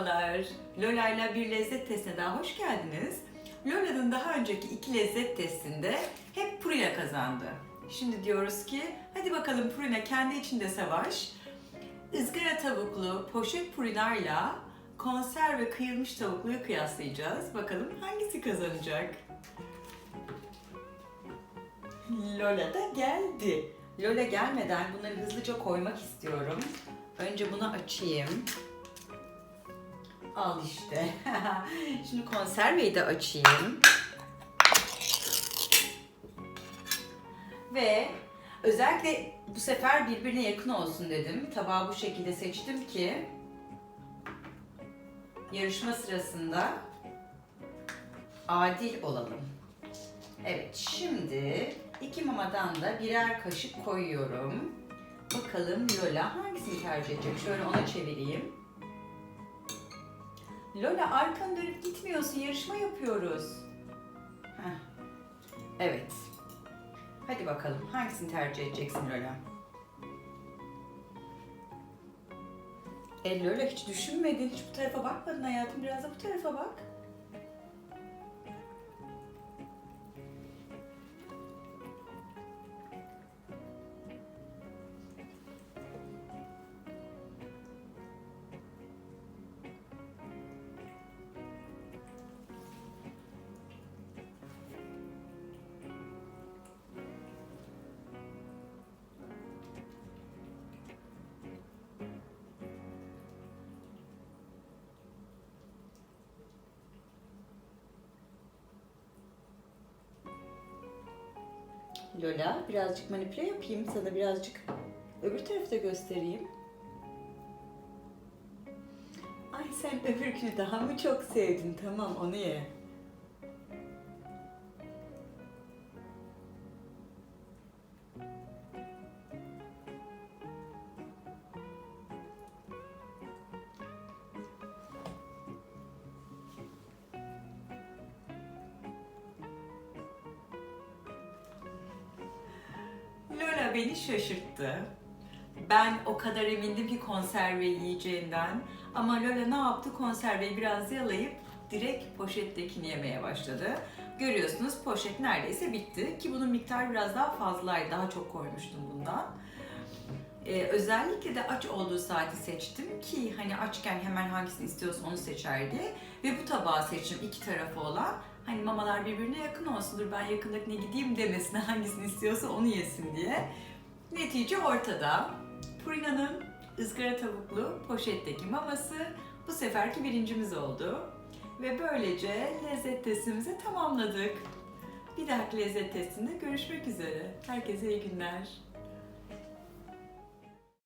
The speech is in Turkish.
Merhabalar. Lola'yla bir lezzet testine daha hoş geldiniz. Lola'nın daha önceki iki lezzet testinde hep Purina kazandı. Şimdi diyoruz ki hadi bakalım Purina kendi içinde savaş. Izgara tavuklu poşet Purina'yla konserve kıyılmış tavukluyu kıyaslayacağız. Bakalım hangisi kazanacak? Lola da geldi. Lola gelmeden bunları hızlıca koymak istiyorum. Önce bunu açayım. Al işte. Şimdi konserveyi de açayım. Ve özellikle bu sefer birbirine yakın olsun dedim. Tabağı bu şekilde seçtim ki yarışma sırasında adil olalım. Evet, şimdi iki mamadan da birer kaşık koyuyorum. Bakalım Lola hangisini tercih edecek? Şöyle ona çevireyim. Lola arkanı dönüp gitmiyorsun. Yarışma yapıyoruz. Heh. Evet. Hadi bakalım hangisini tercih edeceksin Lola? E Lola hiç düşünmedin, hiç bu tarafa bakmadın hayatım. Biraz da bu tarafa bak. Lola birazcık manipüle yapayım. Sana birazcık öbür tarafta göstereyim. Ay sen öbürkünü daha mı çok sevdin? Tamam onu ye. Beni şaşırttı. Ben o kadar emindim ki konserve yiyeceğinden. Ama Lola ne yaptı? Konserveyi biraz yalayıp direkt poşettekini yemeye başladı. Görüyorsunuz poşet neredeyse bitti. Ki bunun miktarı biraz daha fazlaydı. Daha çok koymuştum bundan. Ee, özellikle de aç olduğu saati seçtim ki hani açken hemen hangisini istiyorsa onu seçer diye. Ve bu tabağı seçtim iki tarafı olan. Hani mamalar birbirine yakın olsun, dur ben yakındakine gideyim demesin, hangisini istiyorsa onu yesin diye. Netice ortada. Purina'nın ızgara tavuklu poşetteki maması bu seferki birincimiz oldu. Ve böylece lezzet testimizi tamamladık. Bir dahaki lezzet testinde görüşmek üzere. Herkese iyi günler.